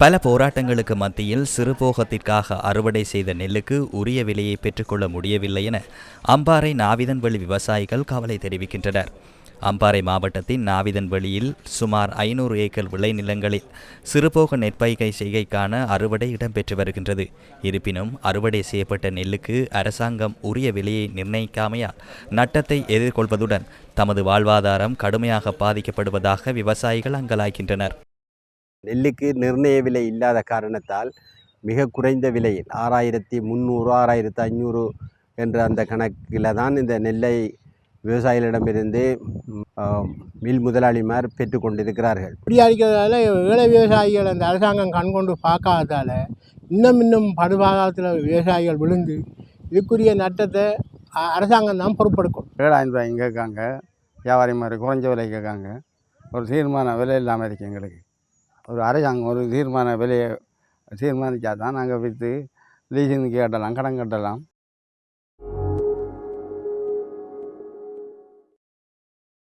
பல போராட்டங்களுக்கு மத்தியில் சிறுபோகத்திற்காக அறுவடை செய்த நெல்லுக்கு உரிய விலையை பெற்றுக்கொள்ள முடியவில்லை என அம்பாறை நாவிதன்வெளி விவசாயிகள் கவலை தெரிவிக்கின்றனர். அம்பாறை மாவட்டத்தின் நாவிதன்வெளியில் சுமார் ஐநூறு ஏக்கர் விளைநிலங்களில் சிறுபோக நெற்பயிகை செய்கைக்கான அறுவடை இடம்பெற்று வருகின்றது. இருப்பினும் அறுவடை செய்யப்பட்ட நெல்லுக்கு அரசாங்கம் உரிய விலையை நிர்ணயிக்காமையால் நட்டத்தை எதிர்கொள்வதுடன் தமது வாழ்வாதாரம் கடுமையாக பாதிக்கப்படுவதாக விவசாயிகள் அங்கலாய்க்கின்றனர். நெல்லுக்கு நிர்ணய விலை இல்லாத காரணத்தால் மிக குறைந்த விலையில் ஆறாயிரத்தி முந்நூறு ஆறாயிரத்தி ஐநூறு என்ற அந்த கணக்கில் தான் இந்த நெல்லை விவசாயிகளிடமிருந்து மில் முதலாளிமார் பெற்று கொண்டிருக்கிறார்கள். இப்படி அடிக்கிறதால ஏழை விவசாயிகள் அந்த அரசாங்கம் கண்கொண்டு பார்க்காததால் இன்னும் இன்னும் படுபாகத்தில் விவசாயிகள் விழுந்து இதுக்குரிய நட்டத்தை அரசாங்கம் தான் பொறுப்பெடுக்கும் ஏழாயிரம் ரூபாய் கேட்காங்க வியாபாரி மாதிரி குறைஞ்ச விலை கேட்காங்க ஒரு தீர்மான விலை இல்லாமல் இருக்கு எங்களுக்கு. ஒரு அரசாங்கம் ஒரு தீர்மான விலையை தீர்மானித்தா தான் நாங்கள் விற்று லீஸுன்னு கட்டலாம் கடன் கட்டலாம்.